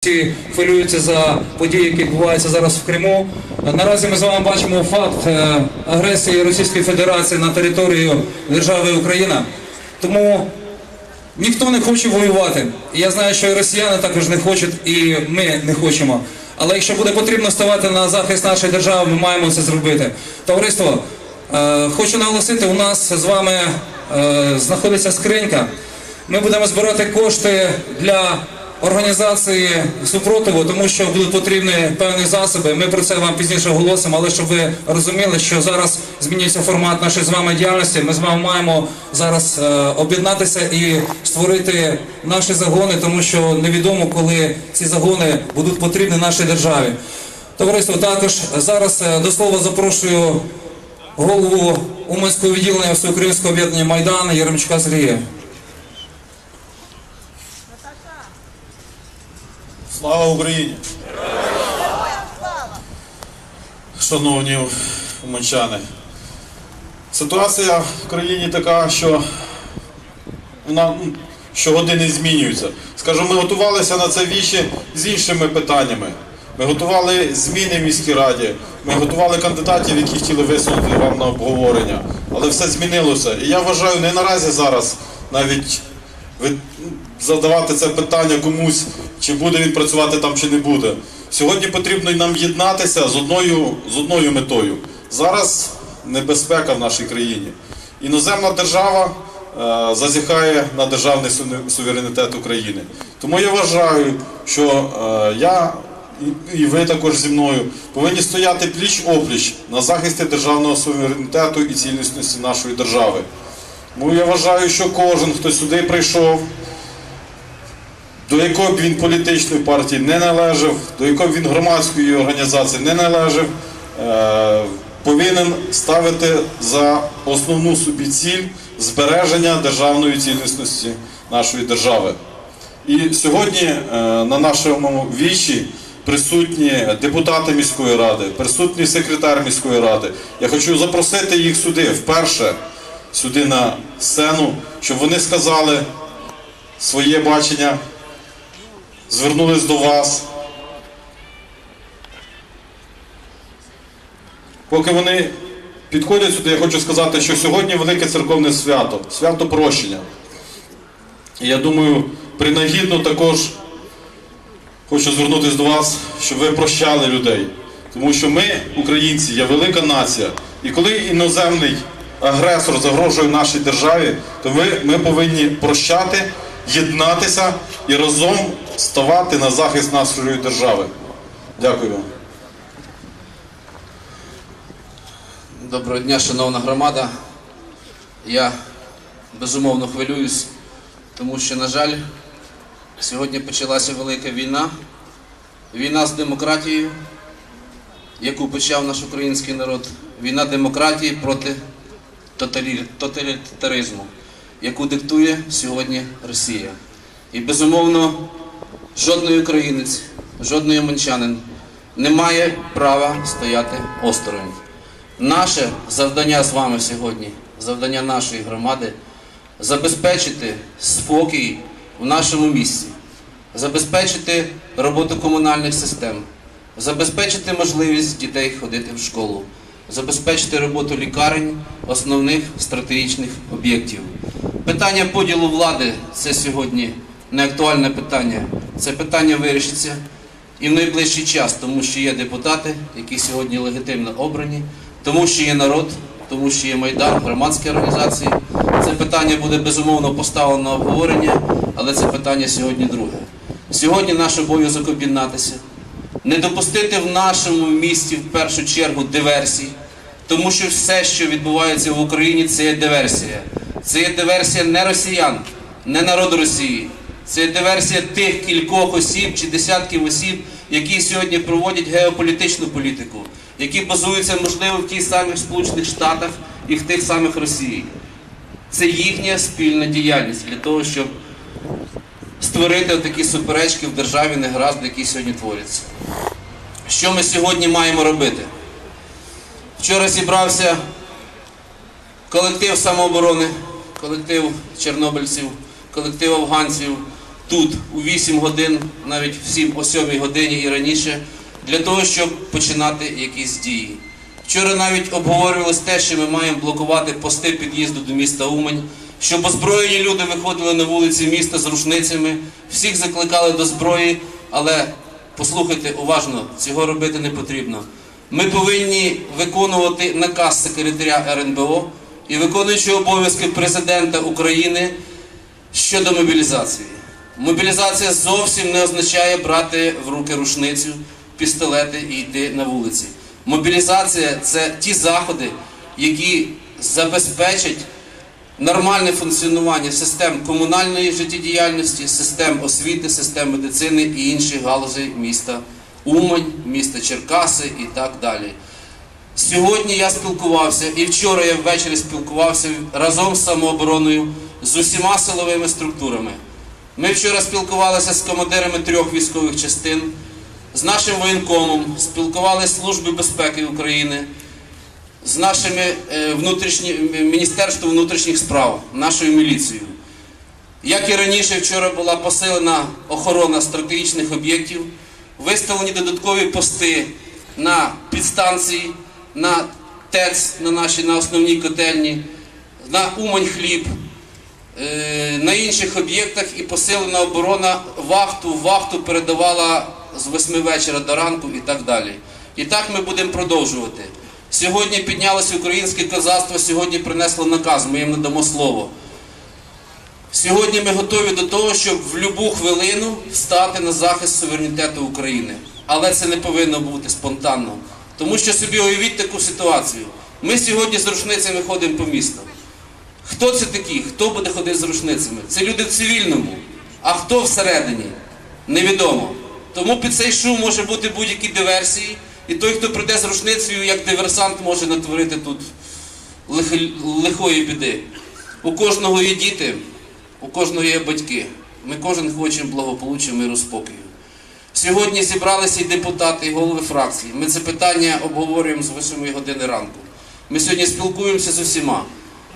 Всі хвилюються за події, які відбуваються зараз в Криму. Наразі ми з вами бачимо факт е, агресії Російської Федерації на територію держави Україна. Тому ніхто не хоче воювати. Я знаю, що і росіяни також не хочуть, і ми не хочемо. Але якщо буде потрібно ставати на захист нашої держави, ми маємо це зробити. Товариство, е, хочу наголосити, у нас з вами е, знаходиться скринька. Ми будемо збирати кошти для організації супротиву, тому що будуть потрібні певні засоби. Ми про це вам пізніше оголосимо, але щоб ви розуміли, що зараз змінюється формат нашої з вами діяльності. Ми з вами маємо зараз е, об'єднатися і створити наші загони, тому що невідомо, коли ці загони будуть потрібні нашій державі. Товариство, також зараз е, до слова запрошую голову Уманського відділення Всеукраїнського об'єднання Майдан Єремчука Сергія. Слава Україні! Шановні уманчани, ситуація в країні така, що вона щогодини змінюється. Скажу, ми готувалися на це вічі з іншими питаннями. Ми готували зміни в міській раді, ми готували кандидатів, які хотіли висунути вам на обговорення. Але все змінилося. І я вважаю, не наразі зараз навіть задавати це питання комусь, чи буде він працювати там, чи не буде. Сьогодні потрібно нам єднатися з одною, з одною метою. Зараз небезпека в нашій країні. Іноземна держава е, зазіхає на державний суверенітет України. Тому я вважаю, що е, я і- ви також зі мною повинні стояти пліч опліч на захисті державного суверенітету і цілісності нашої держави. Тому я вважаю, що кожен, хто сюди прийшов, до якої б він політичної партії не належав, до якої б він громадської організації не належав, е, повинен ставити за основну собі ціль збереження державної цілісності нашої держави. І сьогодні е, на нашому вічі присутні депутати міської ради, присутній секретар міської ради. Я хочу запросити їх сюди вперше, сюди на сцену, щоб вони сказали своє бачення, звернулись до вас. Поки вони підходять сюди, я хочу сказати, що сьогодні велике церковне свято, свято прощення. І я думаю, принагідно також хочу звернутися до вас, щоб ви прощали людей. Тому що ми, українці, є велика нація. І коли іноземний агресор загрожує нашій державі, то ми, ми повинні прощати, єднатися і разом ставати на захист нашої держави. Дякую вам. Доброго дня, шановна громада. Я безумовно хвилююсь, тому що, на жаль, сьогодні почалася велика війна. Війна з демократією, яку почав наш український народ. Війна демократії проти тоталітаризму, яку диктує сьогодні Росія. І безумовно, жодний українець, жодний уманчанин не має права стояти осторонь. Наше завдання з вами сьогодні, завдання нашої громади забезпечити спокій в нашому місті, забезпечити роботу комунальних систем, забезпечити можливість дітей ходити в школу, забезпечити роботу лікарень, основних стратегічних об'єктів. Питання поділу влади це сьогодні не актуальне питання. Це питання вирішиться і в найближчий час, тому що є депутати, які сьогодні легітимно обрані, тому що є народ, тому що є майдан, громадські організації. Це питання буде безумовно поставлено на обговорення, але це питання сьогодні друге. Сьогодні наш обов'язок об'єднатися, не допустити в нашому місті в першу чергу диверсій, тому що все, що відбувається в Україні, це є диверсія. Це є диверсія не росіян, не народу Росії. Це диверсія тих кількох осіб чи десятків осіб, які сьогодні проводять геополітичну політику, які базуються, можливо, в тих самих Сполучених Штатах і в тих самих Росії. Це їхня спільна діяльність для того, щоб створити такі суперечки в державі негаразди, які сьогодні творяться. Що ми сьогодні маємо робити? Вчора зібрався колектив самооборони, колектив чорнобильців, колектив афганців, тут у 8 годин, навіть в 7 о 7 годині і раніше, для того, щоб починати якісь дії. Вчора навіть обговорювалось те, що ми маємо блокувати пости під'їзду до міста Умань, щоб озброєні люди виходили на вулиці міста з рушницями, всіх закликали до зброї, але послухайте уважно, цього робити не потрібно. Ми повинні виконувати наказ секретаря РНБО і виконуючи обов'язки президента України щодо мобілізації. Мобілізація зовсім не означає брати в руки рушницю, пістолети і йти на вулиці. Мобілізація це ті заходи, які забезпечать нормальне функціонування систем комунальної життєдіяльності, систем освіти, систем медицини і інших галузей міста Умань, міста Черкаси і так далі. Сьогодні я спілкувався і вчора я ввечері спілкувався разом з самообороною з усіма силовими структурами. Ми вчора спілкувалися з командирами трьох військових частин, з нашим воєнкомом, спілкувалися з Службою безпеки України, з нашими е, Міністерством внутрішніх справ, нашою міліцією. Як і раніше, вчора була посилена охорона стратегічних об'єктів, виставлені додаткові пости на підстанції, на ТЕЦ, на наші на основній котельні, на Умань хліб, на інших об'єктах і посилена оборона вахту. Вахту передавала з 8 вечора до ранку і так далі. І так ми будемо продовжувати. Сьогодні піднялося українське козацтво, сьогодні принесло наказ, ми їм надамо слово. Сьогодні ми готові до того, щоб в будь-яку хвилину стати на захист суверенітету України. Але це не повинно бути спонтанно. Тому що собі уявіть таку ситуацію. Ми сьогодні з рушницями ходимо по місту. Хто це такі? Хто буде ходити з рушницями? Це люди в цивільному. А хто всередині? Невідомо. Тому під цей шум може бути будь-які диверсії, і той, хто прийде з рушницею, як диверсант, може натворити тут лихи- лихої біди. У кожного є діти, у кожного є батьки. Ми кожен хочемо благополуччя, миру, спокою. Сьогодні зібралися і депутати, і голови фракцій. Ми це питання обговорюємо з 8 години ранку. Ми сьогодні спілкуємося з усіма.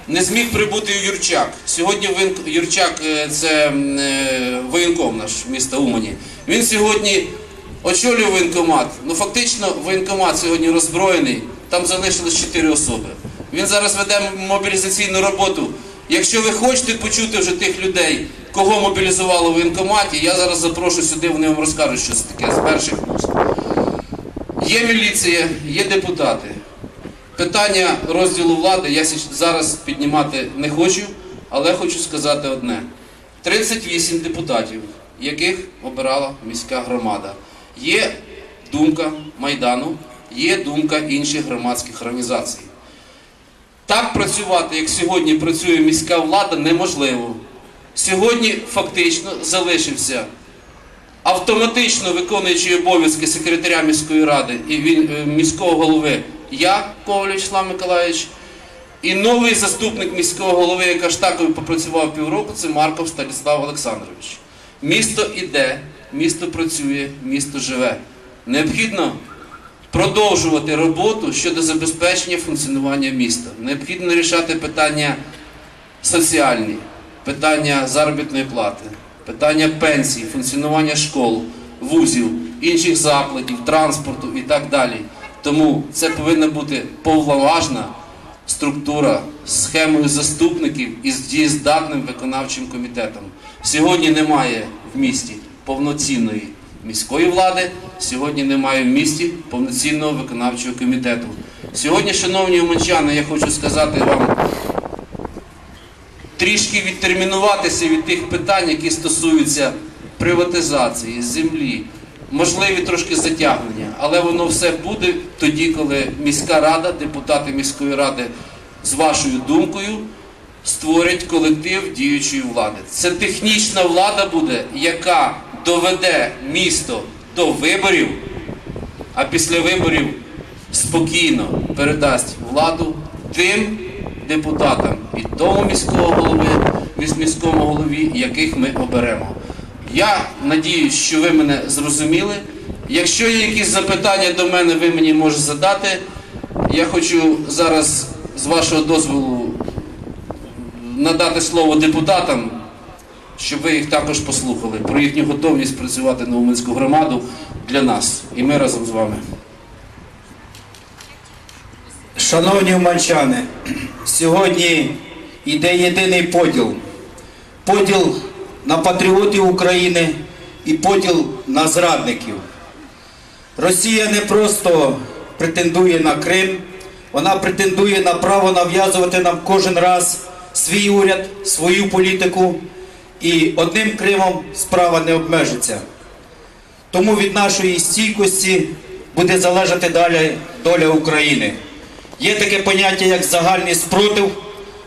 Не зміг прибути Юрчак. Сьогодні Юрчак е, це е, воєнком наш міста Умані. Він сьогодні очолює воєнкомат. Ну фактично воєнкомат сьогодні роззброєний. Там залишилось 4 особи. Він зараз веде мобілізаційну роботу. Якщо ви хочете почути вже тих людей, кого мобілізували в воєнкоматі, я зараз запрошу сюди, вони вам розкажуть, що це таке з перших вуст. Є міліція, є депутати. Питання розділу влади я зараз піднімати не хочу, але хочу сказати одне: 38 депутатів, яких обирала міська громада. Є думка Майдану, є думка інших громадських організацій. Так працювати, як сьогодні працює міська влада, неможливо. Сьогодні фактично залишився автоматично виконуючий обов'язки секретаря міської ради і е, міського голови я, Коваль Вячеслав Миколаївич, і новий заступник міського голови, яка ж такою попрацював півроку, це Марков Станіслав Олександрович. Місто іде, місто працює, місто живе. Необхідно продовжувати роботу щодо забезпечення функціонування міста. Необхідно рішати питання соціальні, питання заробітної плати, питання пенсії, функціонування школ, вузів, інших закладів, транспорту і так далі. Тому це повинна бути повноважна структура з схемою заступників і з дієздатним виконавчим комітетом. Сьогодні немає в місті повноцінної міської влади, сьогодні немає в місті повноцінного виконавчого комітету. Сьогодні, шановні уманчани, я хочу сказати вам трішки відтермінуватися від тих питань, які стосуються приватизації, землі, можливі трошки затягнення, але воно все буде тоді, коли міська рада, депутати міської ради з вашою думкою створять колектив діючої влади. Це технічна влада буде, яка доведе місто до виборів, а після виборів спокійно передасть владу тим депутатам і тому міського голови, міському голові, яких ми оберемо. Я надіюсь, що ви мене зрозуміли. Якщо є якісь запитання до мене, ви мені можете задати. Я хочу зараз, з вашого дозволу, надати слово депутатам, щоб ви їх також послухали про їхню готовність працювати на Уманську громаду для нас. І ми разом з вами. Шановні уманчани, сьогодні йде єдиний поділ. Поділ на патріотів України і поділ на зрадників. Росія не просто претендує на Крим, вона претендує на право нав'язувати нам кожен раз свій уряд, свою політику. І одним Кримом справа не обмежиться. Тому від нашої стійкості буде залежати далі доля України. Є таке поняття, як загальний спротив,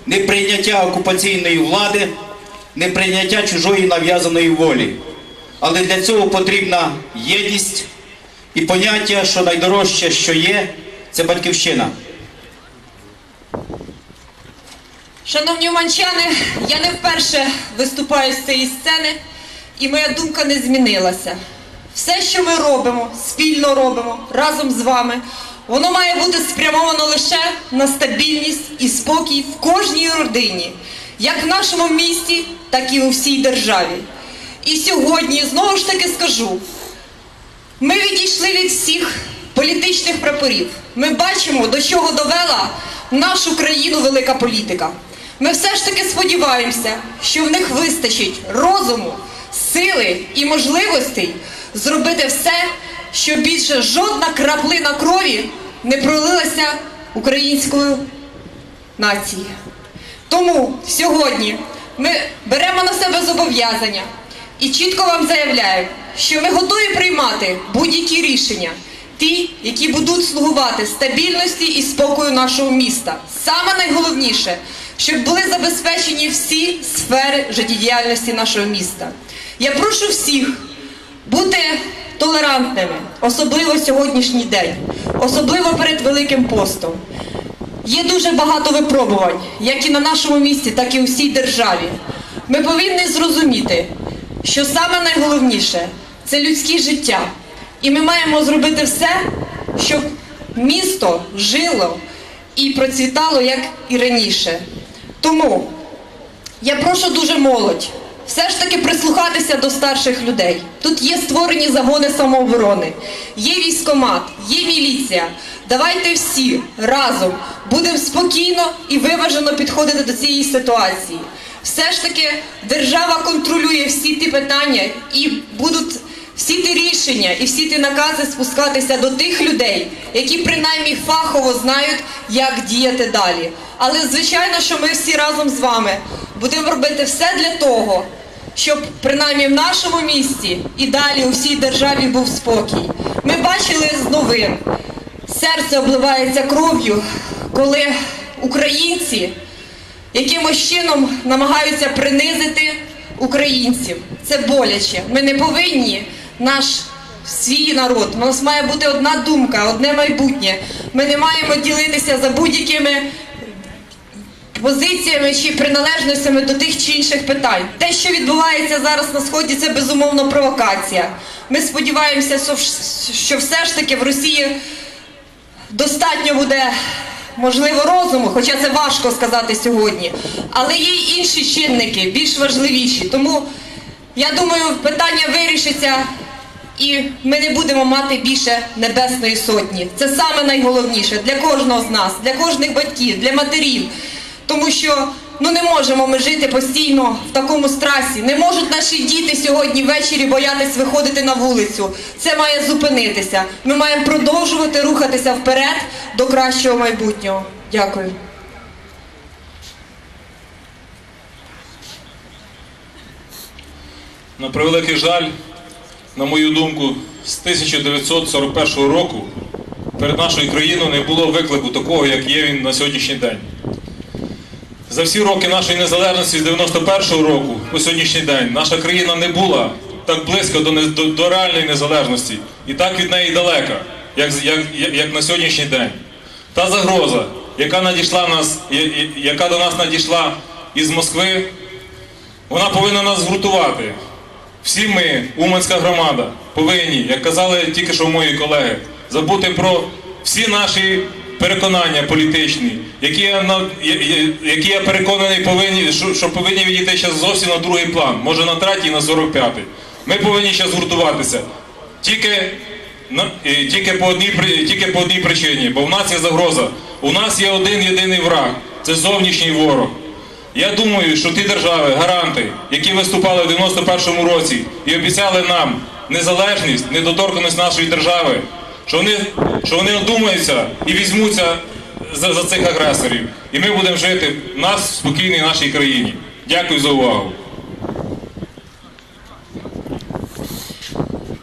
неприйняття окупаційної влади, неприйняття чужої нав'язаної волі. Але для цього потрібна єдність і поняття, що найдорожче, що є, це батьківщина. Шановні уманчани, я не вперше виступаю з цієї сцени, і моя думка не змінилася. Все, що ми робимо, спільно робимо разом з вами, воно має бути спрямовано лише на стабільність і спокій в кожній родині, як в нашому місті, так і у всій державі. І сьогодні знову ж таки скажу: ми відійшли від всіх політичних прапорів. Ми бачимо, до чого довела нашу країну велика політика. Ми все ж таки сподіваємося, що в них вистачить розуму, сили і можливостей зробити все, щоб більше жодна краплина крові не пролилася українською нації. Тому сьогодні ми беремо на себе зобов'язання і чітко вам заявляємо, що ми готові приймати будь-які рішення, ті, які будуть слугувати стабільності і спокою нашого міста. Саме найголовніше, щоб були забезпечені всі сфери життєдіяльності нашого міста. Я прошу всіх бути толерантними, особливо сьогоднішній день, особливо перед Великим постом. Є дуже багато випробувань, як і на нашому місці, так і у всій державі. Ми повинні зрозуміти, що саме найголовніше це людське життя. І ми маємо зробити все, щоб місто жило і процвітало як і раніше. Тому я прошу дуже молодь все ж таки прислухатися до старших людей. Тут є створені загони самооборони, є військомат, є міліція. Давайте всі разом будемо спокійно і виважено підходити до цієї ситуації. Все ж таки держава контролює всі ті питання і будуть всі ті рішення і всі ті накази спускатися до тих людей, які принаймні фахово знають, як діяти далі. Але звичайно, що ми всі разом з вами будемо робити все для того, щоб принаймні в нашому місті і далі у всій державі був спокій. Ми бачили з новин, серце обливається кров'ю, коли українці якимось чином намагаються принизити українців. Це боляче. Ми не повинні наш свій народ. У нас має бути одна думка, одне майбутнє. Ми не маємо ділитися за будь-якими позиціями чи приналежностями до тих чи інших питань. Те, що відбувається зараз на сході, це безумовно провокація. Ми сподіваємося, що все ж таки в Росії достатньо буде можливо розуму, хоча це важко сказати сьогодні. Але є й інші чинники, більш важливіші. Тому я думаю, питання вирішиться. І ми не будемо мати більше небесної сотні. Це саме найголовніше для кожного з нас, для кожних батьків, для матерів. Тому що ну не можемо ми жити постійно в такому страсі. Не можуть наші діти сьогодні ввечері боятись виходити на вулицю. Це має зупинитися. Ми маємо продовжувати рухатися вперед до кращого майбутнього. Дякую. На превеликий жаль, на мою думку, з 1941 року перед нашою країною не було виклику такого, як є він на сьогоднішній день. За всі роки нашої незалежності з 91-го року по сьогоднішній день наша країна не була так близько до, до, до реальної незалежності і так від неї далека, як, як, як, на сьогоднішній день. Та загроза, яка надійшла нас, яка до нас надійшла із Москви, вона повинна нас згуртувати. Всі ми, Уманська громада, повинні, як казали тільки що мої колеги, забути про всі наші переконання політичні, які я, які я переконаний повинні, що, що повинні відійти зараз зовсім на другий план, може на третій, на 45-й. Ми повинні зараз гуртуватися. Тільки, на- тільки, по одній, тільки по одній причині, бо в нас є загроза. У нас є один єдиний враг це зовнішній ворог. Я думаю, що ті держави, гаранти, які виступали в 91-му році і обіцяли нам незалежність, недоторканість нашої держави, що вони, що вони одумаються і візьмуться за, за цих агресорів. І ми будемо жити в нас спокійній нашій країні. Дякую за увагу.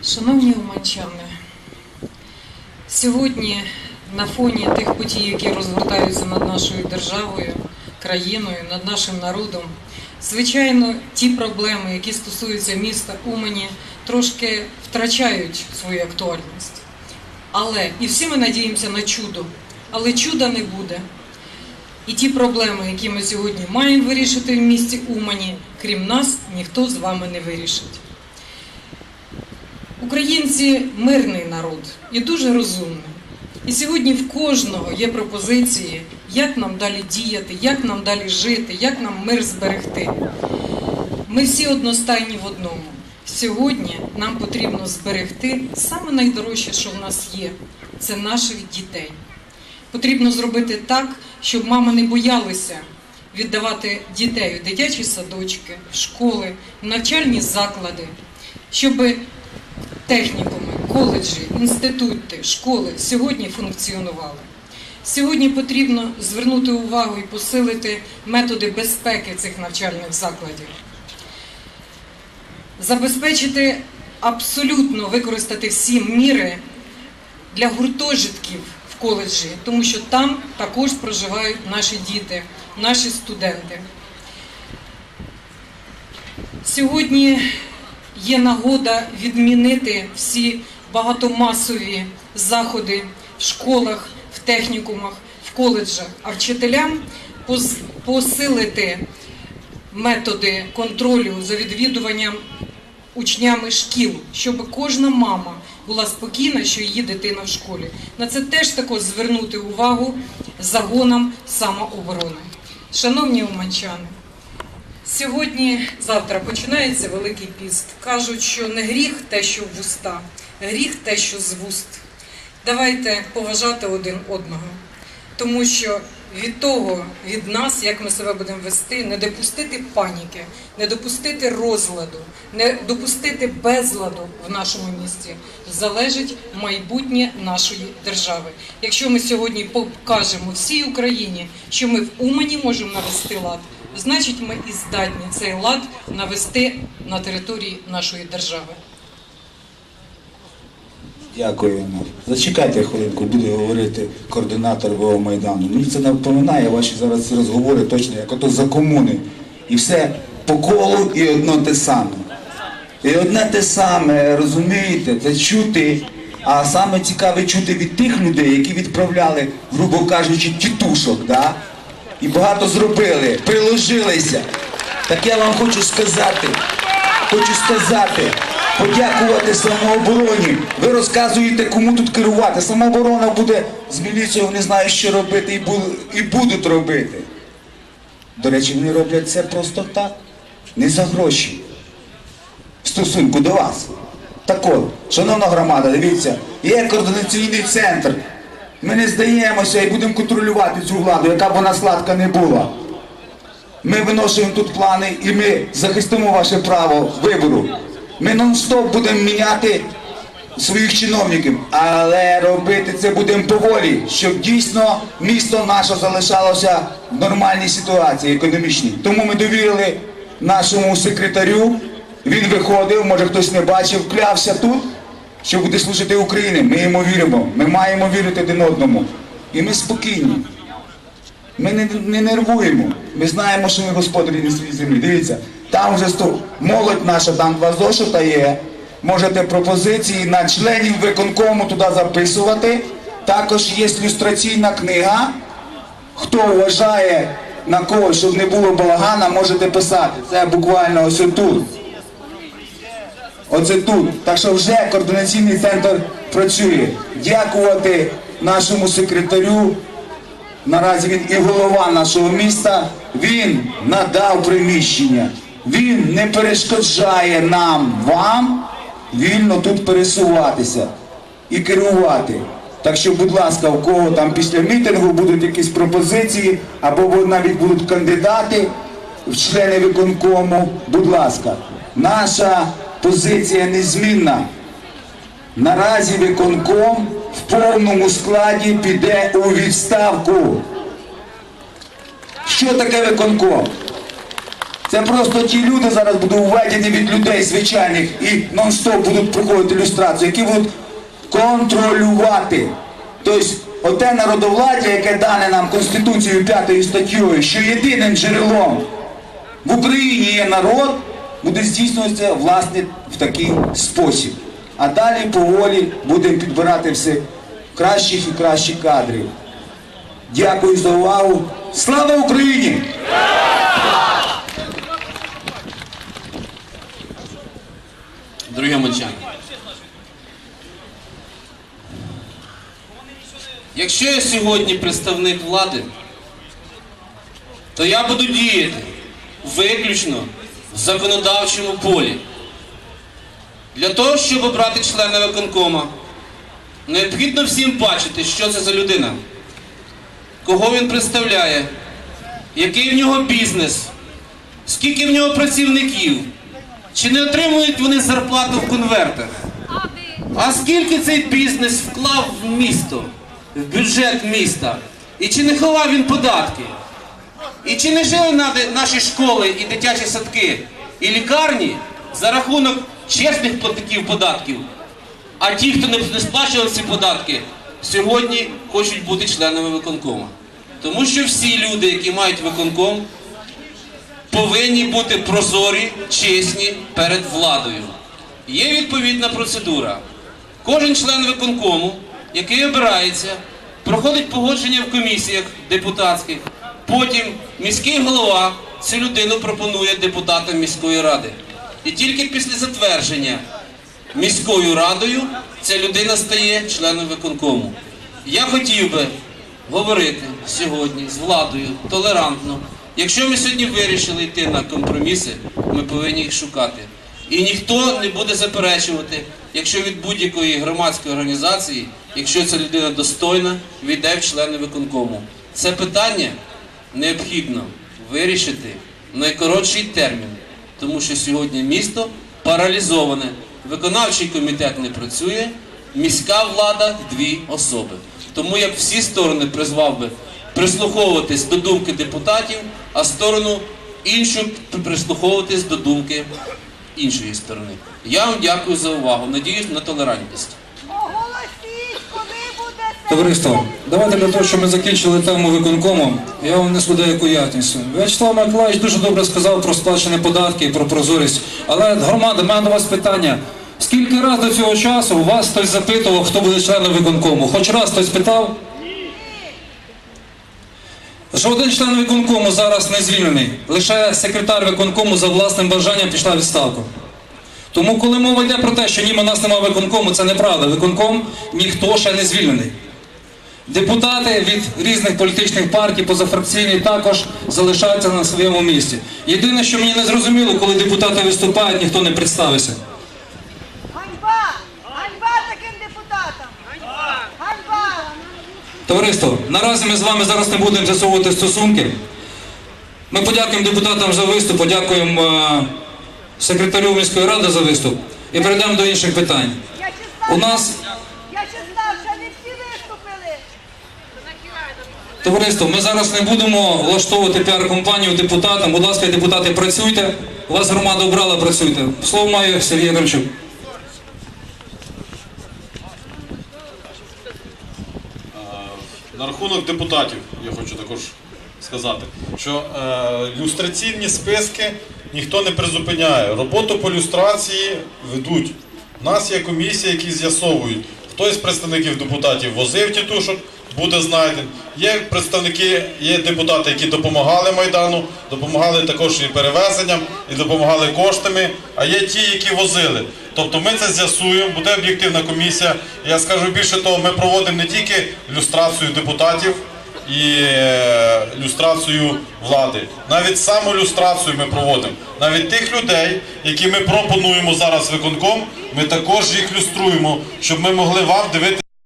Шановні уманчани, сьогодні на фоні тих подій, які розгортаються над нашою державою, країною, над нашим народом, звичайно, ті проблеми, які стосуються міста Умані, трошки втрачають свою актуальність. Але і всі ми надіємося на чудо, але чуда не буде. І ті проблеми, які ми сьогодні маємо вирішити в місті Умані, крім нас, ніхто з вами не вирішить. Українці мирний народ і дуже розумний. І сьогодні в кожного є пропозиції, як нам далі діяти, як нам далі жити, як нам мир зберегти. Ми всі одностайні в одному. Сьогодні нам потрібно зберегти саме найдорожче, що в нас є це наших дітей. Потрібно зробити так, щоб мами не боялися віддавати дітей у дитячі садочки, школи, навчальні заклади, щоб технікуми, коледжі, інститути, школи сьогодні функціонували. Сьогодні потрібно звернути увагу і посилити методи безпеки цих навчальних закладів, забезпечити абсолютно використати всі міри для гуртожитків в коледжі, тому що там також проживають наші діти, наші студенти. Сьогодні є нагода відмінити всі багатомасові заходи в школах, в технікумах, в коледжах, а вчителям посилити методи контролю за відвідуванням учнями шкіл, щоб кожна мама була спокійна, що її дитина в школі. На це теж також звернути увагу загонам самооборони. Шановні уманчани, Сьогодні, завтра починається Великий піст. Кажуть, що не гріх те, що в уста, гріх те, що з вуст. Давайте поважати один одного, тому що від того, від нас, як ми себе будемо вести, не допустити паніки, не допустити розладу, не допустити безладу в нашому місті, залежить майбутнє нашої держави. Якщо ми сьогодні покажемо всій Україні, що ми в Умані можемо навести лад, значить ми і здатні цей лад навести на території нашої держави. Дякуємо. Зачекайте хвилинку, буде говорити координатор ВО Майдану. Мені це напоминає ваші зараз розговори точно, як ото за комуни. І все по колу і одно те саме. І одне те саме, розумієте, це чути. А саме цікаве чути від тих людей, які відправляли, грубо кажучи, тітушок, да? і багато зробили, приложилися. Так я вам хочу сказати, хочу сказати, подякувати самообороні. Ви розказуєте, кому тут керувати. Самооборона буде з міліцією, не знаю, що робити, і, і будуть робити. До речі, вони роблять це просто так, не за гроші. В стосунку до вас. Так от, шановна громада, дивіться, є координаційний центр. Ми не здаємося і будемо контролювати цю владу, яка б вона сладка не була. Ми виношуємо тут плани і ми захистимо ваше право вибору. Ми нон-стоп будемо міняти своїх чиновників, але робити це будемо поволі, щоб дійсно місто наше залишалося в нормальній ситуації економічній. Тому ми довірили нашому секретарю. Він виходив, може хтось не бачив, клявся тут, що буде служити Україні. Ми йому віримо. Ми маємо вірити один одному. І ми спокійні. Ми не, не нервуємо. Ми знаємо, що ми господарі на своїй землі. Дивіться, там вже молодь наша, там два зошита є. Можете пропозиції на членів виконкому туди записувати. Також є люстраційна книга. Хто вважає на когось, щоб не було балагана, можете писати. Це буквально ось тут. Оце тут. Так що вже координаційний центр працює. Дякувати нашому секретарю, наразі він і голова нашого міста, він надав приміщення. Він не перешкоджає нам, вам вільно тут пересуватися і керувати. Так що, будь ласка, у кого там після мітингу будуть якісь пропозиції, або навіть будуть кандидати в члени виконкому, будь ласка, наша позиція незмінна. Наразі виконком в повному складі піде у відставку. Що таке виконком? Це просто ті люди зараз будуть введені від людей звичайних і нон-стоп будуть проходити ілюстрацію, які будуть контролювати. Тобто, оте народовладдя, яке дане нам Конституцією 5 статтєю, що єдиним джерелом в Україні є народ, буде здійснюватися власне в такий спосіб. А далі поволі будемо підбирати все кращих і кращих кадрів. Дякую за увагу. Слава Україні! Дорогі мочани. Якщо я сьогодні представник влади, то я буду діяти виключно в законодавчому полі. Для того, щоб обрати члена виконкома, необхідно всім бачити, що це за людина, кого він представляє, який в нього бізнес, скільки в нього працівників, чи не отримують вони зарплату в конвертах? А скільки цей бізнес вклав в місто, в бюджет міста? І чи не ховав він податки? І чи не жили наші школи і дитячі садки і лікарні за рахунок чесних платників податків? А ті, хто не сплачував ці податки, сьогодні хочуть бути членами виконкому. Тому що всі люди, які мають виконком, повинні бути прозорі, чесні перед владою. Є відповідна процедура. Кожен член виконкому, який обирається, проходить погодження в комісіях депутатських. Потім міський голова цю людину пропонує депутатам міської ради. І тільки після затвердження міською радою ця людина стає членом виконкому. Я хотів би говорити сьогодні з владою толерантно. Якщо ми сьогодні вирішили йти на компроміси, ми повинні їх шукати. І ніхто не буде заперечувати, якщо від будь-якої громадської організації, якщо ця людина достойна, війде в члени виконкому. Це питання необхідно вирішити в найкоротший термін, тому що сьогодні місто паралізоване. Виконавчий комітет не працює, міська влада дві особи. Тому я б всі сторони призвав би прислуховуватись до думки депутатів, а сторону іншу прислуховуватись до думки іншої сторони. Я вам дякую за увагу. Надіюсь на толерантність. Товариство, давайте для того, щоб ми закінчили тему виконкому, я вам несу деяку ясність. В'ячеслав Миколаївич дуже добре сказав про сплачені податки і про прозорість. Але громада, в мене до вас питання. Скільки раз до цього часу вас хтось запитував, хто буде членом виконкому? Хоч раз хтось питав? Жоден член виконкому зараз не звільнений. Лише секретар виконкому за власним бажанням пішла відставку. Тому, коли мова йде про те, що ніби нас немає виконкому, це неправда. Виконком ніхто ще не звільнений. Депутати від різних політичних партій, позафракційні, також залишаються на своєму місці. Єдине, що мені не зрозуміло, коли депутати виступають, ніхто не представився. Товариство, наразі ми з вами зараз не будемо з'ясовувати стосунки. Ми подякуємо депутатам за виступ, подякуємо е, секретарю міської ради за виступ і перейдемо до інших питань. У нас. Товариство, ми зараз не будемо влаштовувати піар-компанію депутатам. Будь ласка, депутати, працюйте. Вас громада обрала, працюйте. Слово має Сергій Громчук. На рахунок депутатів я хочу також сказати, що е, люстраційні списки ніхто не призупиняє. Роботу по люстрації ведуть. У нас є комісії, які з'ясовують, Хтось з представників депутатів возив тітушок, буде знайден. Є представники, є депутати, які допомагали Майдану, допомагали також і перевезенням, і допомагали коштами, а є ті, які возили. Тобто ми це з'ясуємо, буде об'єктивна комісія. Я скажу більше того, ми проводимо не тільки люстрацію депутатів і е, люстрацію влади. Навіть саму люстрацію ми проводимо. Навіть тих людей, які ми пропонуємо зараз виконком, ми також їх люструємо, щоб ми могли вам дивитися.